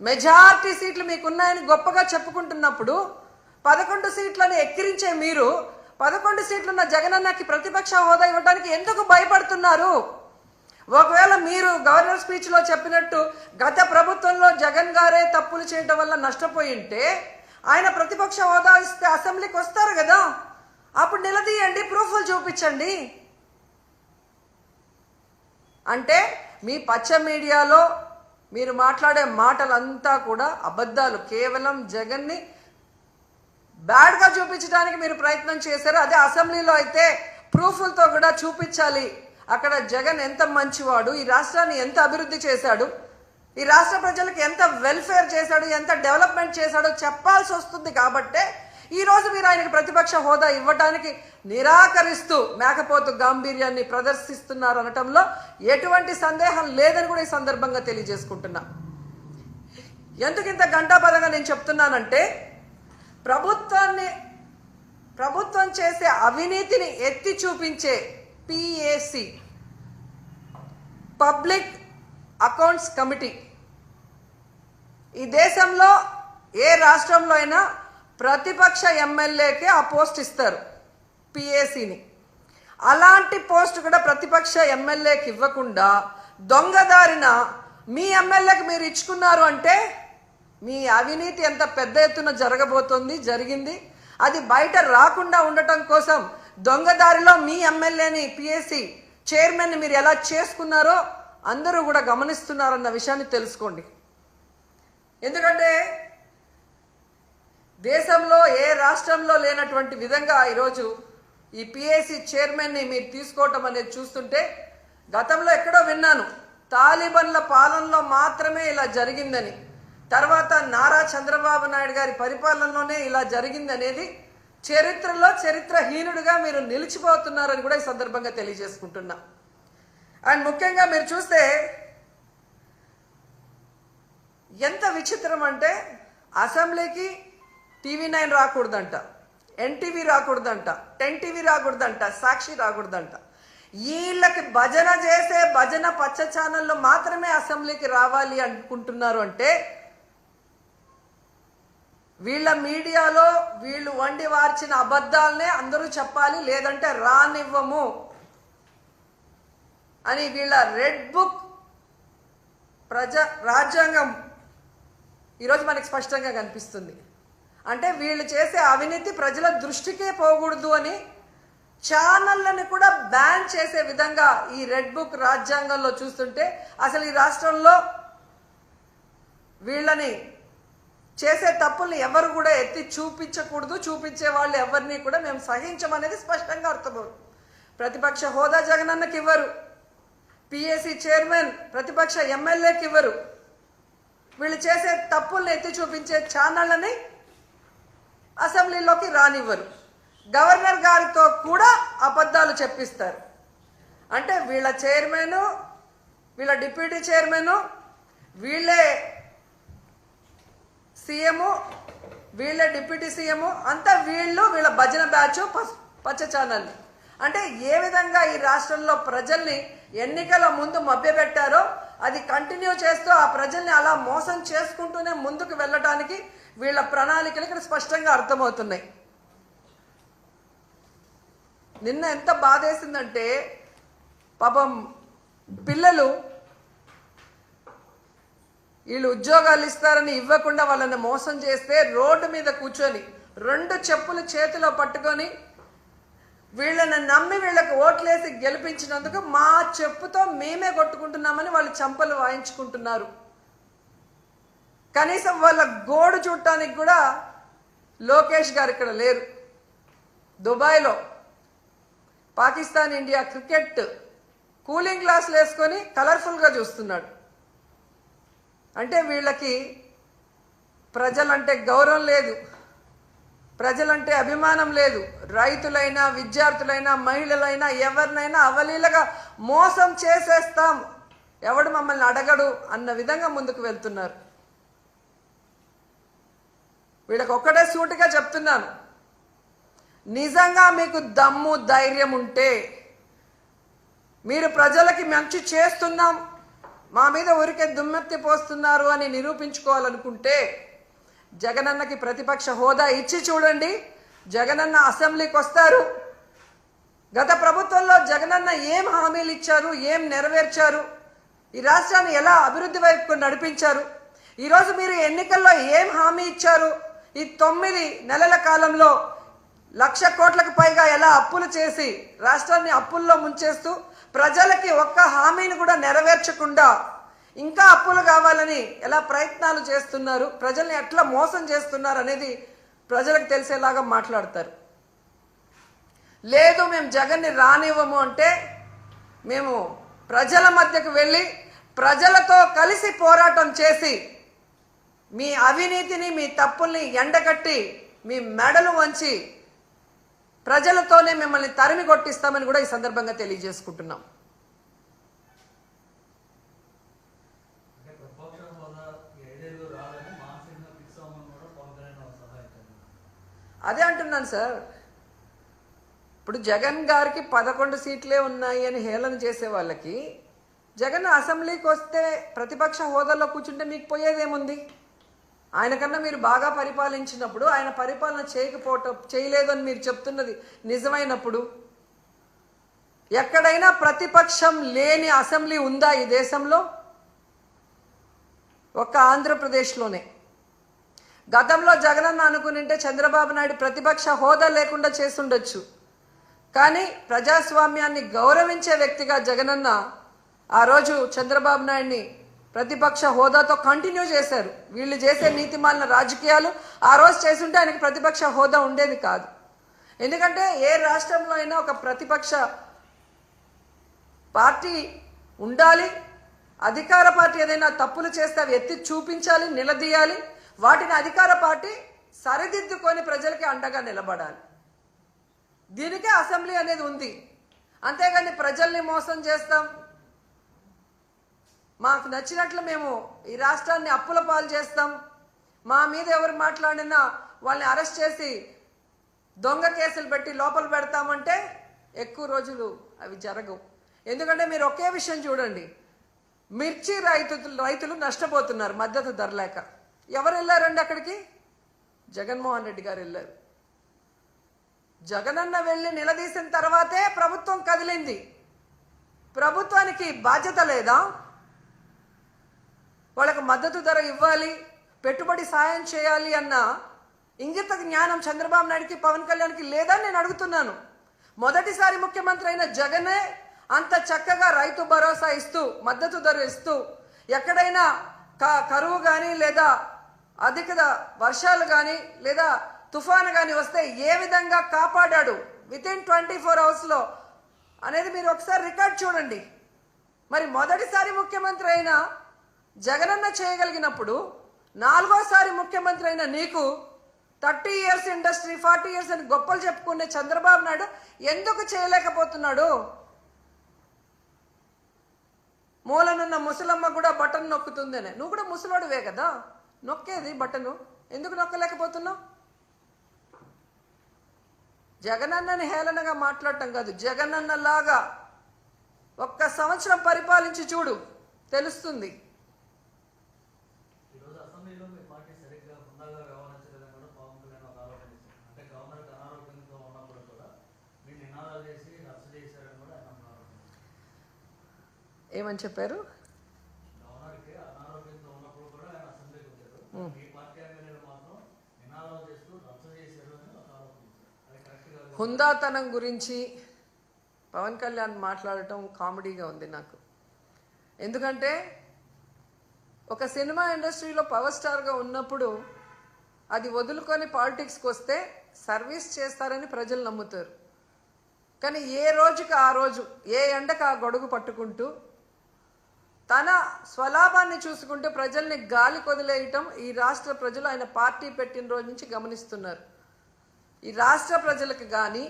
Majority సీట్లు మీకున్నాయని గొప్పగా చెప్పుకుంటున్నప్పుడు పదకొండు సీట్లను ఎక్కిరించే మీరు పదకొండు సీట్లున్న జగనన్నకి ప్రతిపక్ష హోదా ఇవ్వడానికి ఎందుకు భయపడుతున్నారు? ఒకవేళ మీరు గవర్నర్ స్పీచ్లో చెప్పినట్టు గత ప్రభుత్వంలో జగన్ గారే తప్పులు చేయడం వల్ల నష్టపోయి ఉంటే ఆయన ప్రతిపక్ష హోదా ఇస్తే అసెంబ్లీకి వస్తారు కదా? అప్పుడు నిలదీయండి ప్రూఫ్లు చూపించండి. అంటే మీ పచ్చ మీడియాలో మీరు మాట్లాడే మాటలంతా కూడా అబద్ధాలు. కేవలం జగన్ని బ్యాడ్గా చూపించడానికి మీరు ప్రయత్నం చేశారు. అదే అసెంబ్లీలో అయితే ప్రూఫ్లతో కూడా చూపించాలి. అక్కడ జగన్ ఎంత మంచివాడు ఈ రాష్ట్రాన్ని ఎంత అభివృద్ధి చేశాడు ఈ రాష్ట్ర ప్రజలకు ఎంత వెల్ఫేర్ చేశాడు ఎంత డెవలప్మెంట్ చేశాడో చెప్పాల్సి వస్తుంది కాబట్టే ఈ రోజు మీరు ఆయనకు ప్రతిపక్ష హోదా ఇవ్వడానికి నిరాకరిస్తూ మేకపోతు గాంభీర్యాన్ని ప్రదర్శిస్తున్నారు అనటంలో ఎటువంటి సందేహం లేదని కూడా ఈ సందర్భంగా తెలియజేసుకుంటున్నా. ఎందుకు ఇంత గంటాపదంగా నేను చెప్తున్నానంటే ప్రభుత్వాన్ని ప్రభుత్వం చేసే అవినీతిని ఎత్తి చూపించే పిఏసి పబ్లిక్ అకౌంట్స్ కమిటీ. ఈ దేశంలో ఏ రాష్ట్రంలో అయినా ప్రతిపక్ష ఎమ్మెల్యేకే ఆ పోస్ట్ ఇస్తారు పిఏసీని అలాంటి పోస్ట్ కూడా ప్రతిపక్ష ఎమ్మెల్యేకి ఇవ్వకుండా దొంగదారిన మీ ఎమ్మెల్యేకి మీరు ఇచ్చుకున్నారు అంటే మీ అవినీతి ఎంత పెద్ద ఎత్తున జరగబోతోంది జరిగింది అది బయట రాకుండా ఉండటం కోసం దొంగదారిలో మీ ఎమ్మెల్యేని పిఎస్సి చైర్మన్ని మీరు ఎలా చేసుకున్నారో అందరూ కూడా గమనిస్తున్నారన్న విషయాన్ని తెలుసుకోండి. ఎందుకంటే దేశంలో ఏ రాష్ట్రంలో లేనటువంటి విధంగా ఈరోజు ఈ పిఏసి చైర్మన్ని మీరు తీసుకోవటం అనేది చూస్తుంటే గతంలో ఎక్కడో విన్నాను. తాలిబన్ల పాలనలో మాత్రమే ఇలా జరిగిందని తర్వాత నారా చంద్రబాబు నాయుడు గారి పరిపాలనలోనే ఇలా జరిగింది అనేది చరిత్రలో చరిత్రహీనుడిగా మీరు నిలిచిపోతున్నారని కూడా ఈ సందర్భంగా తెలియజేసుకుంటున్నా. అండ్ ముఖ్యంగా మీరు చూస్తే ఎంత విచిత్రం అంటే అసెంబ్లీకి టీవీ నైన్ రాకూడదంట. ఎన్టీవీ రాకూడదంట. టెన్ టీవీ రాకూడదంట. సాక్షి రాకూడదంట. వీళ్ళకి భజన చేసే భజన పచ్చ ఛానల్లో మాత్రమే అసెంబ్లీకి రావాలి అనుకుంటున్నారు అంటే వీళ్ళ మీడియాలో వీళ్ళు వండి వార్చిన అబద్ధాలనే అందరూ చెప్పాలి లేదంటే రానివ్వము అని వీళ్ళ రెడ్ బుక్ ప్రజ రాజ్యాంగం ఈరోజు మనకి స్పష్టంగా కనిపిస్తుంది. అంటే వీళ్ళు చేసే అవినీతి ప్రజల దృష్టికే పోకూడదు అని ఛానళ్ళని కూడా బ్యాన్ చేసే విధంగా ఈ రెడ్ బుక్ రాజ్యాంగంలో చూస్తుంటే అసలు ఈ రాష్ట్రంలో వీళ్ళని చేసే తప్పుల్ని ఎవరు కూడా ఎత్తి చూపించకూడదు. చూపించే వాళ్ళు ఎవరిని కూడా మేము సహించమనేది స్పష్టంగా అర్థమవుతుంది. ప్రతిపక్ష హోదా జగనన్నకి ఇవ్వరు. పిఎస్సి చైర్మన్ ప్రతిపక్ష ఎమ్మెల్యేకి ఇవ్వరు. వీళ్ళు చేసే తప్పుల్ని ఎత్తి చూపించే ఛానళ్ళని అసెంబ్లీలోకి రానివ్వరు. గవర్నర్ గారితో కూడా అబద్ధాలు చెప్పిస్తారు. అంటే వీళ్ళ చైర్మన్ వీళ్ళ డిప్యూటీ చైర్మన్ వీళ్ళే సీఎము వీళ్ళే డిప్యూటీ సీఎము అంతా వీళ్ళు వీళ్ళ భజన బ్యాచ్ పచ్చ ఛానల్ అంటే ఏ విధంగా ఈ రాష్ట్రంలో ప్రజల్ని ఎన్నికల ముందు మభ్యపెట్టారో అది కంటిన్యూ చేస్తూ ఆ ప్రజల్ని అలా మోసం చేసుకుంటూనే ముందుకు వెళ్ళడానికి వీళ్ళ ప్రణాళికలు ఇక్కడ స్పష్టంగా అర్థమవుతున్నాయి. నిన్న ఎంత బాధేసిందంటే పాపం పిల్లలు వీళ్ళు ఉద్యోగాలు ఇస్తారని ఇవ్వకుండా వాళ్ళని మోసం చేస్తే రోడ్డు మీద కూర్చొని రెండు చెప్పులు చేతిలో పట్టుకొని వీళ్ళని నమ్మి వీళ్ళకి ఓట్లేసి గెలిపించినందుకు మా చెప్పుతో మేమే కొట్టుకుంటున్నామని వాళ్ళు చంపలు వాయించుకుంటున్నారు. కనీసం వాళ్ళ గోడు చూడటానికి కూడా లోకేష్ గారు ఇక్కడ లేరు. దుబాయ్లో పాకిస్తాన్ ఇండియా క్రికెట్ కూలింగ్ గ్లాసులు వేసుకొని కలర్ఫుల్గా చూస్తున్నాడు. అంటే వీళ్ళకి ప్రజలంటే గౌరవం లేదు. ప్రజలంటే అభిమానం లేదు. రైతులైనా విద్యార్థులైనా మహిళలైనా ఎవరినైనా అవలీలగా మోసం చేసేస్తాం. ఎవడు మమ్మల్ని అడగడు అన్న విధంగా ముందుకు వెళ్తున్నారు. వీళ్ళకి ఒక్కటే సూటిగా చెప్తున్నాను. నిజంగా మీకు దమ్ము ధైర్యం ఉంటే మీరు ప్రజలకి మంచి చేస్తున్నాం మా మీద ఊరికే దుమ్మెత్తి పోస్తున్నారు అని నిరూపించుకోవాలనుకుంటే జగనన్నకి ప్రతిపక్ష హోదా ఇచ్చి చూడండి. జగనన్న అసెంబ్లీకి వస్తారు. గత ప్రభుత్వంలో జగనన్న ఏం హామీలు ఇచ్చారు ఏం నెరవేర్చారు ఈ రాష్ట్రాన్ని ఎలా అభివృద్ధి వైపుకు నడిపించారు ఈరోజు మీరు ఎన్నికల్లో ఏం హామీ ఇచ్చారు ఈ తొమ్మిది నెలల కాలంలో లక్ష కోట్లకు పైగా ఎలా అప్పులు చేసి రాష్ట్రాన్ని అప్పుల్లో ముంచేస్తూ ప్రజలకి ఒక్క హామీని కూడా నెరవేర్చకుండా ఇంకా అప్పులు కావాలని ఎలా ప్రయత్నాలు చేస్తున్నారు ప్రజల్ని ఎట్లా మోసం చేస్తున్నారు అనేది ప్రజలకు తెలిసేలాగా మాట్లాడతారు. లేదు మేము జగన్ని రానివ్వము అంటే మేము ప్రజల మధ్యకు వెళ్ళి ప్రజలతో కలిసి పోరాటం చేసి మీ అవినీతిని మీ తప్పుల్ని ఎండగట్టి మీ మెడలు వంచి ప్రజలతోనే మిమ్మల్ని తరిమి కొట్టిస్తామని కూడా ఈ సందర్భంగా తెలియజేసుకుంటున్నాం. అదే అంటున్నాను సార్. ఇప్పుడు జగన్ గారికి పదకొండు సీట్లే ఉన్నాయి అని హేళన చేసే వాళ్ళకి జగన్ అసెంబ్లీకి వస్తే ప్రతిపక్ష హోదాలో కూర్చుంటే మీకు పోయేదేముంది? ఆయన కన్నా మీరు బాగా పరిపాలించినప్పుడు ఆయన పరిపాలన చేయకపోవటం చేయలేదు అని మీరు చెప్తున్నది నిజమైనప్పుడు ఎక్కడైనా ప్రతిపక్షం లేని అసెంబ్లీ ఉందా ఈ దేశంలో? ఒక్క ఆంధ్రప్రదేశ్లోనే. గతంలో జగనన్న అనుకునింటే చంద్రబాబు నాయుడు ప్రతిపక్ష హోదా లేకుండా చేసుండొచ్చు కానీ ప్రజాస్వామ్యాన్ని గౌరవించే వ్యక్తిగా జగనన్న ఆ రోజు చంద్రబాబు నాయుడిని ప్రతిపక్ష హోదాతో కంటిన్యూ చేశారు. వీళ్ళు చేసే నీతిమాలిన రాజకీయాలు ఆ రోజు చేసుంటే ఆయనకు ప్రతిపక్ష హోదా ఉండేది కాదు. ఎందుకంటే ఏ రాష్ట్రంలో అయినా ఒక ప్రతిపక్ష పార్టీ ఉండాలి అధికార పార్టీ ఏదైనా తప్పులు చేస్తే అవి ఎత్తి చూపించాలి నిలదీయాలి వాటిని అధికార పార్టీ సరిదిద్దుకొని ప్రజలకి అండగా నిలబడాలి. దీనికే అసెంబ్లీ అనేది ఉంది. అంతేగాని ప్రజల్ని మోసం చేస్తాం మాకు నచ్చినట్లు మేము ఈ రాష్ట్రాన్ని అప్పుల పాలు చేస్తాం. మా మీద ఎవరు మాట్లాడినా వాళ్ళని అరెస్ట్ చేసి దొంగ కేసులు పెట్టి లోపల పెడతామంటే ఎక్కువ రోజులు అవి జరగవు. ఎందుకంటే మీరు ఒకే విషయం చూడండి. మిర్చి రైతులు రైతులు నష్టపోతున్నారు మద్దతు ధర లేక. ఎవరు వెళ్ళారండి అక్కడికి? జగన్మోహన్ రెడ్డి గారు వెళ్ళారు. జగనన్న వెళ్ళి నిలదీసిన తర్వాతే ప్రభుత్వం కదిలింది. ప్రభుత్వానికి బాధ్యత లేదా? వాళ్ళకి మద్దతు ధర ఇవ్వాలి పెట్టుబడి సాయం చేయాలి అన్న ఇంగిత జ్ఞానం చంద్రబాబు నాయుడుకి పవన్ కళ్యాణ్కి లేదని నేను అడుగుతున్నాను. మొదటిసారి ముఖ్యమంత్రి అయిన జగనే అంత చక్కగా రైతు భరోసా ఇస్తూ మద్దతు ధర ఇస్తూ ఎక్కడైనా క- కరువు కానీ లేదా అధిక వర్షాలు కానీ లేదా తుఫాను కానీ వస్తే ఏ విధంగా కాపాడాడు? విత్ ఇన్ ట్వంటీ ఫోర్ అవర్స్లో అనేది మీరు ఒకసారి రికార్డ్ చూడండి. మరి మొదటిసారి ముఖ్యమంత్రి అయినా జగనన్న చేయగలిగినప్పుడు నాలుగోసారి ముఖ్యమంత్రి అయిన నీకు thirty years industry forty years అని గొప్పలు చెప్పుకునే చంద్రబాబు నాయుడు ఎందుకు చేయలేకపోతున్నాడు? మూలనున్న ముసలమ్మ కూడా బటన్ నొక్కుతుందనే? నువ్వు కూడా ముసలోడువే కదా? నొక్కేది బటను? ఎందుకు నొక్కలేకపోతున్నావు? జగనన్నని హేళనగా మాట్లాడటం కాదు జగనన్న లాగా ఒక్క సంవత్సరం పరిపాలించి చూడు తెలుస్తుంది ఈరోజు అసెంబ్లీలో మీ పార్టీ సరిగ్గా హుందాగా వ్యవహరించలేదని కూడా పవన్ కళ్యాణ్ ఒక ఆరోపణ చేశారు అంటే గవర్నర్కి అనారోగ్యంతో ఉన్నప్పుడు కూడా మీరు నినాదాలు చేసి రచ్చ చేశారని కూడా ఆయన ఒక ఆరోపణ చేశారు. ఏమని చెప్పారు గవర్నర్కి అనారోగ్యంతో ఉన్నప్పుడు కూడా ఆయన అసెంబ్లీకి వచ్చారు మీ పార్టీ ఎమ్మెల్యేలు మాత్రం నినాదాలు చేస్తూ రచ్చ చేశారు అని ఒక ఆరోపణ చేశారు అది కరెక్ట్ కాదు. హుందాతనం గురించి పవన్ కళ్యాణ్ మాట్లాడటం కామెడీగా ఉంది నాకు. ఎందుకంటే ఒక సినిమా ఇండస్ట్రీలో పవర్ స్టార్గా ఉన్నప్పుడు అది వదులుకొని పాలిటిక్స్కి వస్తే సర్వీస్ చేస్తారని ప్రజలు నమ్ముతారు. కానీ ఏ రోజుకి ఆ రోజు ఏ ఎండకు ఆ గొడుగు పట్టుకుంటూ తన స్వలాభాన్ని చూసుకుంటూ ప్రజల్ని గాలి కొదిలేయటం ఈ రాష్ట్ర ప్రజలు ఆయన పార్టీ పెట్టిన రోజు నుంచి గమనిస్తున్నారు. ఈ రాష్ట్ర ప్రజలకు కానీ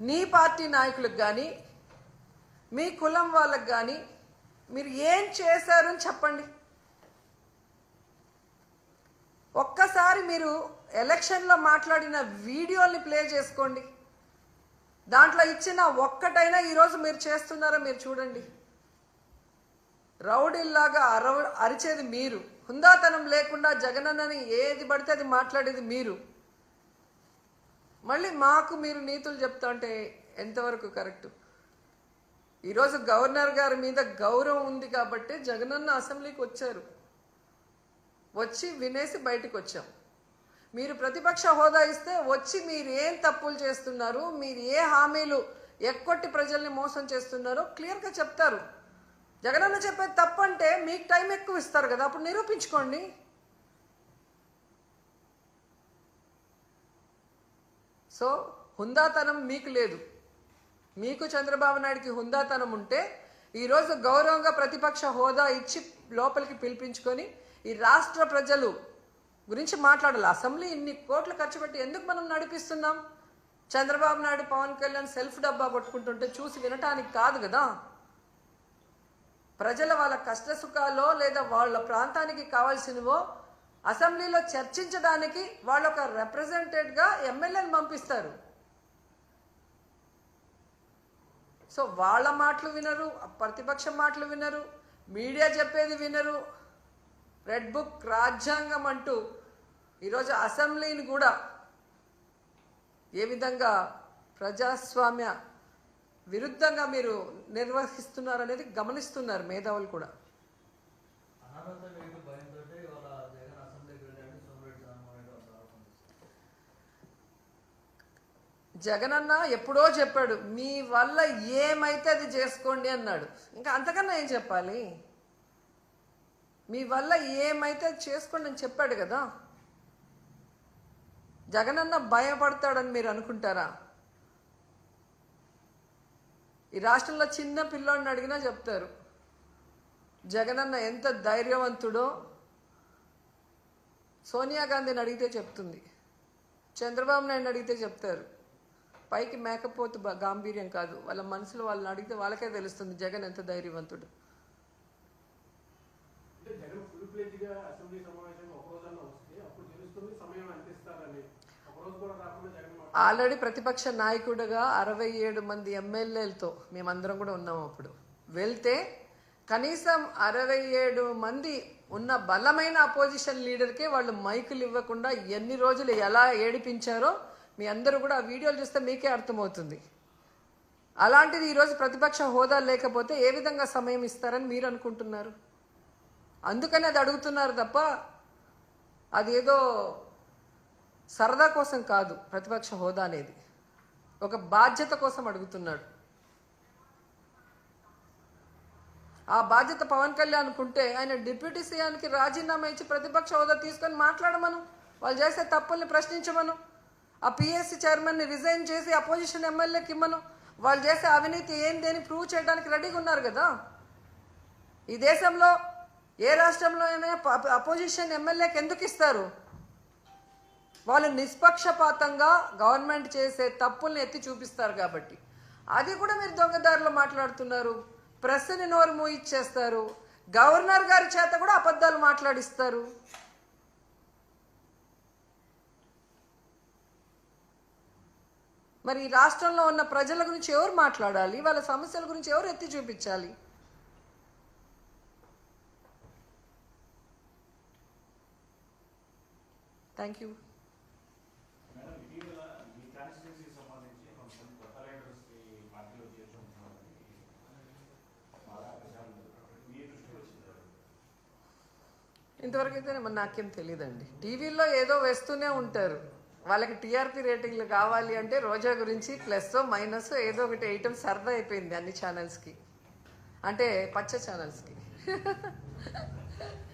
నీ పార్టీ నాయకులకు కానీ మీ కులం వాళ్ళకు కానీ మీరు ఏం చేశారని చెప్పండి. ఒక్కసారి మీరు ఎలక్షన్లో మాట్లాడిన వీడియోని ప్లే చేసుకోండి. దాంట్లో ఇచ్చిన ఒక్కటైనా ఈరోజు మీరు చేస్తున్నారో మీరు చూడండి. రౌడీల్లాగా అరవ అరిచేది మీరు. హుందాతనం లేకుండా జగనన్నని ఏది పడితే అది మాట్లాడేది మీరు. మళ్ళీ మాకు మీరు నీతులు చెప్తా అంటే ఎంతవరకు కరెక్ట్? ఈరోజు గవర్నర్ గారి మీద గౌరవం ఉంది కాబట్టి జగనన్న అసెంబ్లీకి వచ్చారు. వచ్చి వినేసి బయటకు వచ్చాం మీరు ప్రతిపక్ష హోదా ఇస్తే వచ్చి మీరు ఏం తప్పులు చేస్తున్నారు మీరు ఏ హామీలు ఎక్కొట్టి ప్రజల్ని మోసం చేస్తున్నారో క్లియర్గా చెప్తారు. జగనన్న చెప్పేది తప్పంటే మీకు టైం ఎక్కువ ఇస్తారు కదా అప్పుడు నిరూపించుకోండి. సో హుందాతనం మీకు లేదు. మీకు చంద్రబాబు నాయుడికి హుందాతనం ఉంటే ఈరోజు గౌరవంగా ప్రతిపక్ష హోదా ఇచ్చి లోపలికి పిలిపించుకొని ఈ రాష్ట్ర ప్రజలు గురించి మాట్లాడాలి. అసెంబ్లీ ఇన్ని కోట్లు ఖర్చు పెట్టి ఎందుకు మనం నడిపిస్తున్నాం? చంద్రబాబు నాయుడు పవన్ కళ్యాణ్ సెల్ఫ్ డబ్బా కొట్టుకుంటుంటే చూసి వినటానికి కాదు కదా. ప్రజల వాళ్ళ కష్ట సుఖాలో లేదా వాళ్ళ ప్రాంతానికి కావాల్సినవో అసెంబ్లీలో చర్చించడానికి వాళ్ళు ఒక రిప్రజెంటేట్గా ఎమ్మెల్యేని పంపిస్తారు. సో వాళ్ళ మాటలు వినరు ప్రతిపక్షం మాటలు వినరు మీడియా చెప్పేది వినరు. రెడ్ బుక్ రాజ్యాంగం అంటూ ఈరోజు అసెంబ్లీని కూడా ఏ విధంగా ప్రజాస్వామ్య విరుద్ధంగా మీరు నిర్వహిస్తున్నారు అనేది గమనిస్తున్నారు మేధావులు కూడా. జగనన్న ఎప్పుడో చెప్పాడు మీ వల్ల ఏమైతే అది చేసుకోండి అన్నాడు. ఇంకా అంతకన్నా ఏం చెప్పాలి? మీ వల్ల ఏమైతే అది చేసుకోండి అని చెప్పాడు కదా. జగనన్న భయపడతాడని మీరు అనుకుంటారా? ఈ రాష్ట్రంలో చిన్న పిల్లోడిని అడిగినా చెప్తారు. జగనన్న ఎంత ధైర్యవంతుడో సోనియా గాంధీని అడిగితే చెప్తుంది. చంద్రబాబు నాయుడు అడిగితే చెప్తారు. పైకి మేకపోతు గాంభీర్యం కాదు. వాళ్ళ మనసులో వాళ్ళని అడిగితే వాళ్ళకే తెలుస్తుంది జగన్ ఎంత ధైర్యవంతుడు అంటే జగన్ ఫుల్ ప్లేజ్గా అసెంబ్లీ సమావేశం ఒక రోజన్నా వస్తే అప్పుడు తెలుస్తుంది సమయం అందిస్తారని ఒక రోజు కూడా రాకుండా జగన్ మాట ఆల్రెడీ ప్రతిపక్ష నాయకుడిగా అరవై ఏడు మంది ఎమ్మెల్యేలతో మేమందరం కూడా ఉన్నాం అప్పుడు. వెళ్తే కనీసం అరవై ఏడు మంది ఉన్న బలమైన అపోజిషన్ లీడర్కే వాళ్ళు మైకులు ఇవ్వకుండా ఎన్ని రోజులు ఎలా ఏడిపించారో మీ అందరూ కూడా ఆ వీడియోలు చూస్తే మీకే అర్థమవుతుంది. అలాంటిది ఈరోజు ప్రతిపక్ష హోదా లేకపోతే ఏ విధంగా సమయం ఇస్తారని మీరు అనుకుంటున్నారు? అందుకని అది అడుగుతున్నారు తప్ప అదేదో సరదా కోసం కాదు ప్రతిపక్ష హోదా అనేది ఒక బాధ్యత కోసం అడుగుతున్నాడు. ఆ బాధ్యత పవన్ కళ్యాణ్ అనుకుంటే ఆయన డిప్యూటీ సీఎంకి రాజీనామా ఇచ్చి ప్రతిపక్ష హోదా తీసుకొని మాట్లాడమను. వాళ్ళు చేసే తప్పుల్ని ప్రశ్నించమను. ఆ పిఎస్సి చైర్మన్ని రిజైన్ చేసి అపోజిషన్ ఎమ్మెల్యేకి ఇమ్మను. వాళ్ళు చేసే అవినీతి ఏంటి అని ప్రూవ్ చేయడానికి రెడీగా ఉన్నారు కదా. ఈ దేశంలో ఏ రాష్ట్రంలో అయినా అపోజిషన్ ఎమ్మెల్యేకి ఎందుకు ఇస్తారు? వాళ్ళు నిష్పక్షపాతంగా గవర్నమెంట్ చేసే తప్పుల్ని ఎత్తి చూపిస్తారు కాబట్టి. అది కూడా మీరు దొంగదారులు మాట్లాడుతున్నారు. ప్రెస్ని నోరు మూయిచ్చేస్తారు. గవర్నర్ గారి చేత కూడా అబద్ధాలు మాట్లాడిస్తారు. మరి రాష్ట్రంలో ఉన్న ప్రజల గురించి ఎవరు మాట్లాడాలి? వాళ్ళ సమస్యల గురించి ఎవరు ఎత్తి చూపించాలి? థ్యాంక్ యూ మేడం ఇటీవల మీ కాన్స్టిట్యూన్సీకి సంబంధించి కొంచెం కొత్త పార్టీలో బాగా ప్రచారం మీ దృష్టికి వచ్చింది ఇంతవరకు అయితే మరి నాకేం తెలియదండి టీవీలో ఏదో వేస్తూనే ఉంటారు. వాళ్ళకి టీఆర్పీ రేటింగ్లు కావాలి అంటే రోజా గురించి ప్లస్ మైనస్ ఏదో ఒకటి వేయటం సరదా అయిపోయింది అన్ని ఛానల్స్కి అంటే పచ్చ ఛానల్స్కి